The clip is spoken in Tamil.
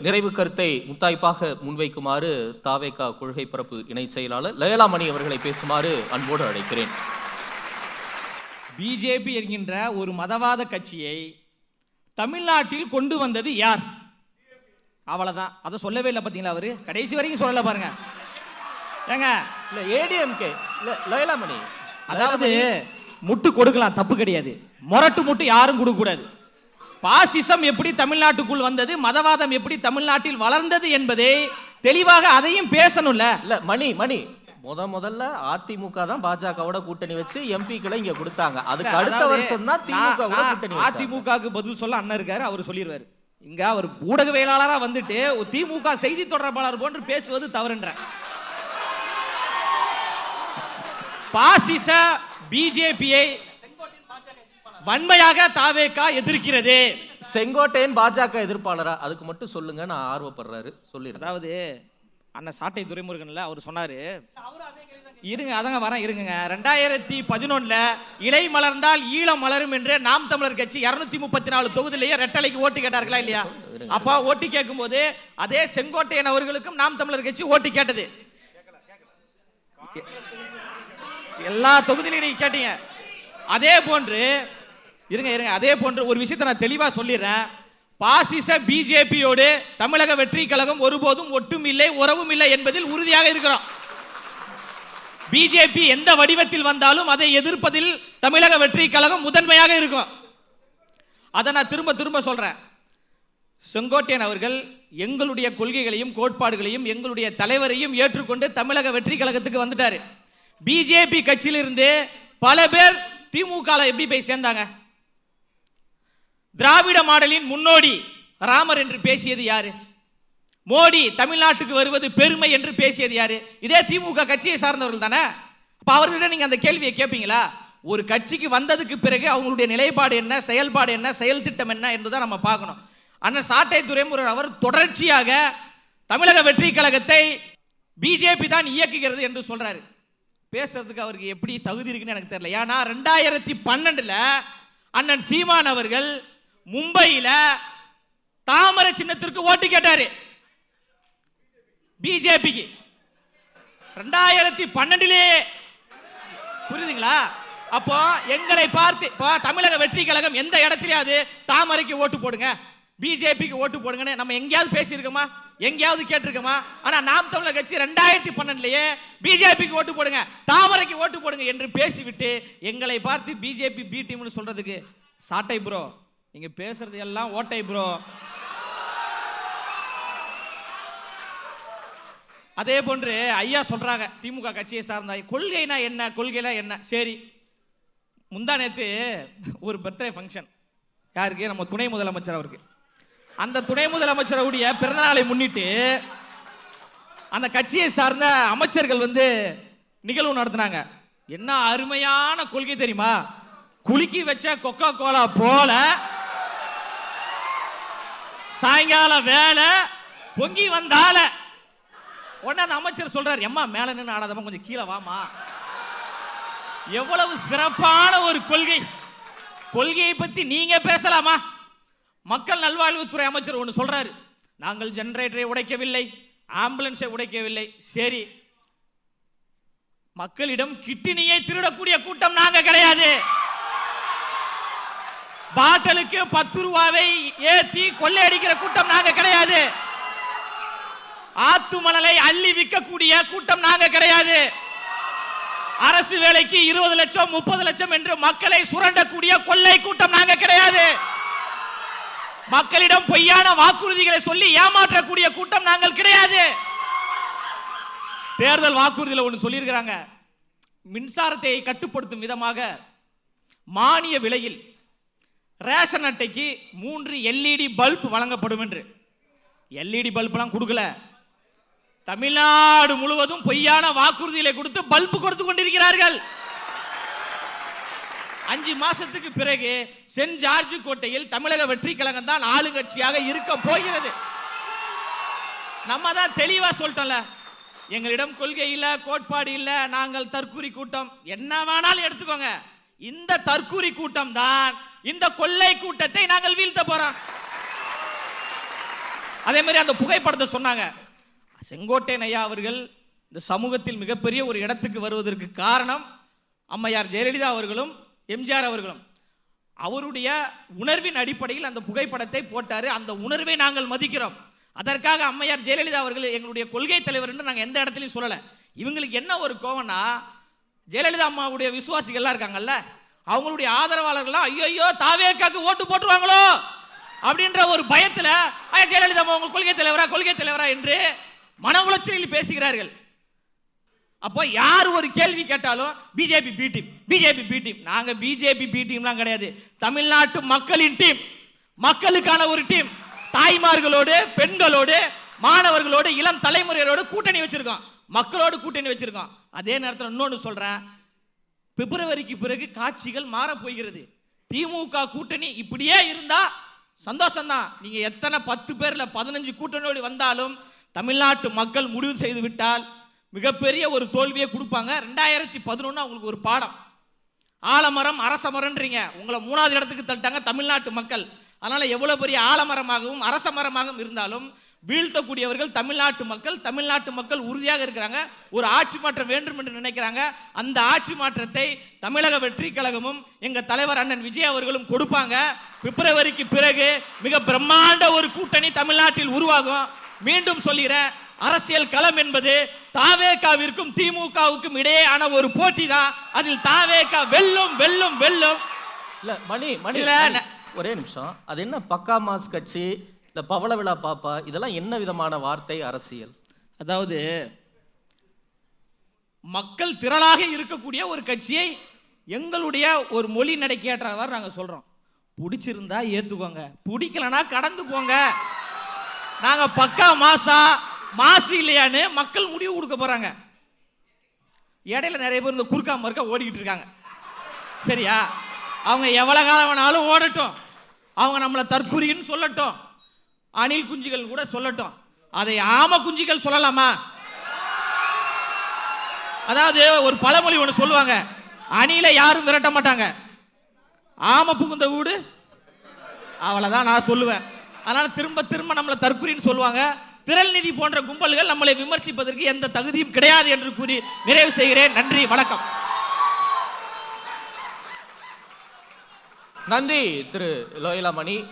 நிறைவு கருத்தை முத்தாய்ப்பாக முன்வைக்குமாறு தாவேகா கொள்கை பரப்பு இணை செயலாளர் லயலாமணி அவர்களை பேசுமாறு அன்போடு அழைக்கிறேன். பிஜேபி என்கின்ற ஒரு மதவாத கட்சியை தமிழ்நாட்டில் கொண்டு வந்தது யார்? அவ்வளவுதான். அதை சொல்லவே இல்லை பார்த்தீங்களா அவரு? கடைசி வரைக்கும் சொல்லல பாருங்க. ஏங்க? இல்ல ஏடிஎம்கே இல்ல லயலாமணி. அதாவது முட்டு கொடுக்கலாம் தப்பு கிடையாது. முரட்டு முட்டு யாரும் கொடுக்க கூடாது பாசிசம் எப்படி தமிழ்நாட்டுக்குள் வந்தது மதவாதம் எப்படி தமிழ்நாட்டில் வளர்ந்தது என்பதை தெளிவாக அதையும் பேசணும்ல? இல்ல மணி மணி. முத முதல்ல அதிமுக தான் பாஜகவோட கூட்டணி வச்சு எம்பிக்களை இங்க கொடுத்தாங்க. அதுக்கு அடுத்த வருஷம் தான் திமுக கூட்டணி. அதிமுகவுக்கு பதில் சொல்ல அண்ணன் இருக்காரு அவர் சொல்லிடுவாரு இங்க அவர் ஊடகவியலாளரா வந்துட்டு திமுக செய்தி தொடர்பாளர் போன்று பேசுவது தவறுன்ற பாசிச பிஜேபியை வன்மையாக தாவேகா எதிர்க்கிறது. செங்கோட்டையன் பாஜக எதிர்ப்பாளரா? அதுக்கு மட்டும் சொல்லுங்க நான் ஆர்வப்படுறாரு. சொல்லிடுறேன். அதாவது அண்ணன் சாட்டை துரைமுருகன்ல அவர் சொன்னாரு. இருங்க அதங்க வரேன் இருங்க ரெண்டாயிரத்தி பதினொன்னுல இலை மலர்ந்தால் ஈழம் மலரும் என்று நாம் தமிழர் கட்சி இருநூத்தி முப்பத்தி நாலு தொகுதியிலேயே ரெட்டலைக்கு ஓட்டு கேட்டார்களா இல்லையா? அப்பா ஓட்டு கேட்கும் போது அதே செங்கோட்டையன் அவர்களுக்கும் நாம் தமிழர் கட்சி ஓட்டு கேட்டது. எல்லா தொகுதியிலையும் நீங்க கேட்டீங்க. அதே போன்று இருங்க இருங்க. அதே போன்று ஒரு விஷயத்தை நான் தெளிவாக சொல்லிடுறேன். பாசிச பிஜேபியோடு தமிழக வெற்றி கழகம் ஒருபோதும் ஒட்டும் இல்லை உறவும் இல்லை என்பதில் உறுதியாக இருக்கிறோம். பிஜேபி எந்த வடிவத்தில் வந்தாலும் அதை எதிர்ப்பதில் தமிழக வெற்றி கழகம் முதன்மையாக இருக்கும். அதை நான் திரும்ப திரும்ப சொல்றேன். செங்கோட்டையன் அவர்கள் எங்களுடைய கொள்கைகளையும் கோட்பாடுகளையும் எங்களுடைய தலைவரையும் ஏற்றுக்கொண்டு தமிழக வெற்றி கழகத்துக்கு வந்துட்டாரு. பிஜேபி கட்சியிலிருந்து பல பேர் திமுக எப்படி போய் சேர்ந்தாங்க? திராவிட மாடலின் முன்னோடி ராமர் என்று பேசியது யாரு? மோடி தமிழ்நாட்டுக்கு வருவது பெருமை என்று பேசியது யாரு? இதே திமுக கட்சியை சார்ந்தவர்கள் தானே? அப்போ அவர்கிட்ட நீங்கள் அந்த கேள்வியை கேட்பீங்களா ஒரு கட்சிக்கு வந்ததுக்கு பிறகு அவங்களுடைய நிலைப்பாடு என்ன செயல்பாடு என்ன செயல் திட்டம் என்ன என்றுதான் நம்ம பார்க்கணும். அண்ணன் சாட்டை துரைமுருகன் அவர் தொடர்ச்சியாக தமிழக வெற்றி கழகத்தை பிஜேபி தான் இயக்குகிறது என்று சொல்றாரு. பேசுறதுக்கு அவருக்கு எப்படி தகுதி இருக்குன்னு எனக்கு தெரியல. ஏன்னா ரெண்டாயிரத்தி பன்னெண்டுல அண்ணன் சீமான் அவர்கள் மும்பையில தாமரை சின்னத்திற்கு ஓட்டு கேட்டாரு. பிஜேபிக்கு. ரெண்டாயிரத்தி பன்னெண்டுலே. புரியுதுங்களா? அப்போ எங்களை பார்த்து இப்போ தமிழக வெற்றி கழகம் எந்த இடத்துலயாவது தாமரைக்கு ஓட்டு போடுங்க. பிஜேபிக்கு ஓட்டு போடுங்கன்னு நம்ம எங்கேயாவது பேசியிருக்கோமா? எங்கேயாவது கேட்டிருக்கோமா? ஆனா நாம் தமிழர் கட்சி ரெண்டாயிரத்தி பன்னெண்டுலயே பிஜேபிக்கு ஓட்டு போடுங்க தாமரைக்கு ஓட்டு போடுங்க என்று பேசிவிட்டு எங்களை பார்த்து பிஜேபி பி டீம்னு சொல்றதுக்கு சாட்டை ப்ரோ நீங்க பேசுறது எல்லாம் ஓட்டை ப்ரோ அதே போன்று ஐயா சொல்றாங்க திமுக கட்சியை சார்ந்த கொள்கைனா என்ன கொள்கைனா என்ன? சரி. முந்தா நேத்து ஒரு பர்த்டே ஃபங்க்ஷன் யாருக்கு? நம்ம துணை முதலமைச்சர் அவருக்கு. அந்த துணை முதலமைச்சருடைய பிறந்தநாளை முன்னிட்டு அந்த கட்சியை சார்ந்த அமைச்சர்கள் வந்து நிகழ்வு நடத்தினாங்க. என்ன அருமையான கொள்கை தெரியுமா? குலுக்கி வச்ச கொக்கோ கோலா போல சாயங்காலம் வேலை பொங்கி வந்தால. உடனே அந்த அமைச்சர் சொல்றாரு எம்மா மேல நின்று ஆடாதம்மா கொஞ்சம் கீழே வாமா எவ்வளவு சிறப்பான ஒரு கொள்கை. கொள்கையை பத்தி நீங்க பேசலாமா? மக்கள் நல்வாழ்வுத்துறை அமைச்சர் ஒன்று சொல்றாரு நாங்கள் ஜெனரேட்டரை உடைக்கவில்லை ஆம்புலன்ஸை உடைக்கவில்லை. சரி. மக்களிடம் கிட்டினியை திருடக்கூடிய கூட்டம் நாங்க கிடையாது. பாட்டலுக்கு பத்து ரூபாவை ஏத்தி கொள்ளையடிக்கிற கூட்டம் நாங்க கிடையாது. ஆத்து மணலை அள்ளி விற்கக்கூடிய கூட்டம் நாங்க கிடையாது. அரசு வேலைக்கு இருபது லட்சம் முப்பது லட்சம் என்று மக்களை சுரண்டக்கூடிய கொள்ளை கூட்டம் நாங்க கிடையாது. மக்களிடம் பொய்யான வாக்குறுதிகளை சொல்லி ஏமாற்றக்கூடிய கூட்டம் நாங்கள் கிடையாது. தேர்தல் வாக்குறுதியில் ஒன்று சொல்லியிருக்கிறாங்க. மின்சாரத்தை கட்டுப்படுத்தும் விதமாக மானிய விலையில் ரேஷன் அட்டைக்கு மூன்று எல்இடி பல்ப் வழங்கப்படும் என்று. எல்இடி பல்ப்லாம் கொடுக்கல. தமிழ்நாடு முழுவதும் பொய்யான வாக்குறுதிகளை கொடுத்து பல்பு கொடுத்து கொண்டிருக்கிறார்கள். அஞ்சு மாசத்துக்கு பிறகு சென்ட் ஜார்ஜ் கோட்டையில் தமிழக வெற்றி கழகம் தான் ஆளுங்கட்சியாக இருக்க போகிறது. நம்ம தான் தெளிவா சொல்லிட்டோம்ல. எங்களிடம் கொள்கை இல்ல கோட்பாடு இல்ல நாங்கள் தற்கூரி கூட்டம். என்ன வேணாலும் எடுத்துக்கோங்க. இந்த தற்கூரி கூட்டம் தான் இந்த கொள்ளை கூட்டத்தை நாங்கள் வீழ்த்த போறோம். அதே மாதிரி அந்த புகைப்படத்தை சொன்னாங்க. செங்கோட்டையன் ஐயா அவர்கள் இந்த சமூகத்தில் மிகப்பெரிய ஒரு இடத்துக்கு வருவதற்கு காரணம் அம்மையார் ஜெயலலிதா அவர்களும் எம்ஜிஆர் அவர்களும். அவருடைய உணர்வின் அடிப்படையில் அந்த புகைப்படத்தை போட்டார். அந்த உணர்வை நாங்கள் மதிக்கிறோம். அதற்காக அம்மையார் ஜெயலலிதா அவர்கள் எங்களுடைய கொள்கை தலைவர் என்று நாங்கள் எந்த இடத்துலையும் சொல்லலை. இவங்களுக்கு என்ன ஒரு கோவம்னா ஜெயலலிதா அம்மாவுடைய விசுவாசிகள்லாம் இருக்காங்கல்ல அவங்களுடைய ஆதரவாளர்கள்லாம் ஐயோ ஐயோ தாவேக்காக்கு ஓட்டு போட்டுருவாங்களோ? அப்படின்ற ஒரு பயத்தில் ஐயா ஜெயலலிதா அவங்க கொள்கை தலைவரா கொள்கை தலைவரா? என்று மன உளைச்சலில் பேசுகிறார்கள். அப்போ யார் ஒரு கேள்வி கேட்டாலும் BJP B team BJP B team நாங்கள் பிஜேபி பி டீம்லாம் கிடையாது. தமிழ்நாட்டு மக்களின் டீம் மக்களுக்கான ஒரு டீம் தாய்மார்களோடு பெண்களோடு மாணவர்களோடு இளம் தலைமுறையரோடு கூட்டணி வச்சிருக்கோம். மக்களோடு கூட்டணி வச்சிருக்கோம். அதே நேரத்தில் இன்னொன்று சொல்றேன். பிப்ரவரிக்கு பிறகு காட்சிகள் மாறப் போகிறது திமுக கூட்டணி இப்படியே இருந்தா சந்தோஷம்தான். நீங்க எத்தனை பத்து பேர்ல பதினஞ்சு கூட்டணியோடு வந்தாலும் தமிழ்நாட்டு மக்கள் முடிவு செய்து விட்டால் மிகப்பெரிய ஒரு தோல்வியை கொடுப்பாங்க. ரெண்டாயிரத்தி பதினொன்று அவங்களுக்கு ஒரு பாடம். ஆலமரம் அரசமரம்ன்றீங்க. உங்களை மூணாவது இடத்துக்கு தட்டாங்க தமிழ்நாட்டு மக்கள். அதனால எவ்வளோ பெரிய ஆலமரமாகவும் அரச மரமாகவும் இருந்தாலும் வீழ்த்தக்கூடியவர்கள் தமிழ்நாட்டு மக்கள் தமிழ்நாட்டு மக்கள் உறுதியாக இருக்கிறாங்க. ஒரு ஆட்சி மாற்றம் வேண்டும் என்று நினைக்கிறாங்க. அந்த ஆட்சி மாற்றத்தை தமிழக வெற்றி கழகமும் எங்க தலைவர் அண்ணன் விஜய் அவர்களும் கொடுப்பாங்க. பிப்ரவரிக்கு பிறகு மிக பிரம்மாண்ட ஒரு கூட்டணி தமிழ்நாட்டில் உருவாகும். மீண்டும் சொல்கிறேன் அரசியல் களம் என்பது தாவேகாவிற்கும் திமுகவுக்கும் இடையேயான ஒரு போட்டி தான். அதில் தாவேகா வெல்லும் வெல்லும் வெல்லும். இல்ல மணி மணி ஒரே நிமிஷம். அது என்ன பக்கா மாஸ் கட்சி இந்த பவள விழா பாப்பா இதெல்லாம் என்ன விதமான வார்த்தை அரசியல்? அதாவது மக்கள் திரளாக இருக்கக்கூடிய ஒரு கட்சியை எங்களுடைய ஒரு மொழி நடைக்கேற்ற நாங்கள் நாங்க சொல்றோம். பிடிச்சிருந்தா ஏத்துக்கோங்க. பிடிக்கலனா கடந்து போங்க. நாங்க பக்கா மாசா மாசு இல்லையான்னு மக்கள் முடிவு கொடுக்க போறாங்க. இடையில நிறைய பேர் இந்த குறுக்கா மறுக்க ஓடிக்கிட்டு இருக்காங்க. சரியா? அவங்க எவ்வளவு காலம் வேணாலும் ஓடட்டும். அவங்க நம்மளை தற்கூரின்னு சொல்லட்டும். அணில் குஞ்சுகள் கூட சொல்லட்டும். அதை ஆம குஞ்சுகள் சொல்லலாமா? அதாவது ஒரு பழமொழி ஒன்று சொல்லுவாங்க. அணில யாரும் விரட்ட மாட்டாங்க. ஆம புகுந்த வீடு அவ்வளவுதான் நான் சொல்லுவேன். அதனால திரும்ப திரும்ப நம்மளை தற்கொலைன்னு சொல்லுவாங்க. திரள் நிதி போன்ற கும்பல்கள் நம்மளை விமர்சிப்பதற்கு எந்த தகுதியும் கிடையாது என்று கூறி நிறைவு செய்கிறேன். நன்றி வணக்கம். நன்றி திரு லோயிலாமணி